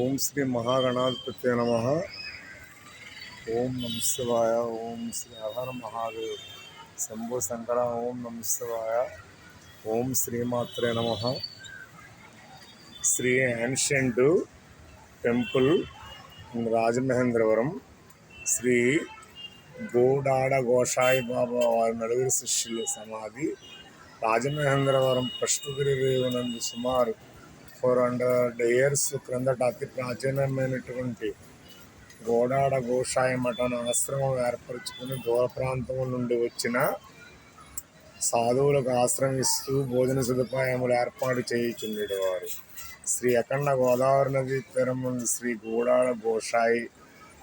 ఓం శ్రీ మహాగణాధిపతి నమ. ఓం నమస్తవాయ ఓం శ్రీ హర మహాదేవ్. శంభు శంకర ఓం నమస్తవాయ ఓం శ్రీమాత్రే నమ. Sri ancient temple Rajamahendravaram. Shri Godada గోషాయి Baba వారి నలుగురు శిష్యుల సమాధి. రాజమహేంద్రవరం కృష్ణగిరి రేవునందు సుమారు ఫోర్ హండ్రెడ్ ఇయర్స్ క్రిందట అతి ప్రాచీనమైనటువంటి గోడాడ గోషాయ మఠం ఆశ్రమం ఏర్పరచుకుని దూర ప్రాంతం నుండి వచ్చిన సాధువులకు ఆశ్రమిస్తూ భోజన సదుపాయములు ఏర్పాటు చేయుచుండేటి వారు. శ్రీ అఖండ గోదావరి నది తీరం నుండి శ్రీ గోడాడ గోషాయి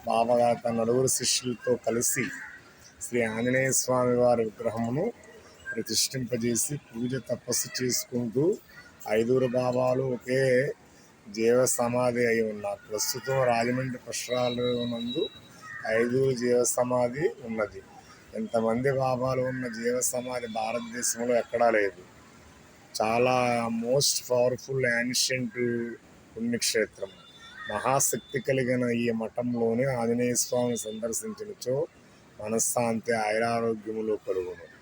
బాబాగా తన నలుగురు శిష్యులతో కలిసి శ్రీ ఆంజనేయ స్వామి వారి విగ్రహమును ప్రతిష్ఠింపజేసి పూజ తపస్సు చేసుకుంటూ ఐదుగురు బాబాలు ఒకే జీవ సమాధి అయి ఉన్నారు ప్రస్తుతం రాజమండ్రి పుష్కరాలు నందు ఐదుగురు జీవ సమాధి ఉన్నది. ఇంతమంది బాబాలు ఉన్న జీవ సమాధి భారతదేశంలో ఎక్కడా లేదు. చాలా మోస్ట్ పవర్ఫుల్ యాన్షియంట్ పుణ్యక్షేత్రం. మహాశక్తి కలిగిన ఈ మఠంలోనే ఆంజనేయ స్వామిని సందర్శించినచో మనశ్శాంతి ఐరారోగ్యములు కలుగును.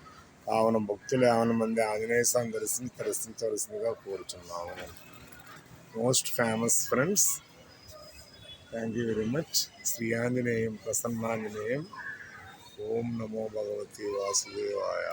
కావున భక్తులు ఏమైనా మంది ఆంజనేయ స్వామి దర్శించి దర్శించవలసిందిగా కోరుచున్నాము most famous friends thank you very much Shri Anjaneyam Prasannanjaneyam ఓం నమో భగవతి వాసుదేవాయ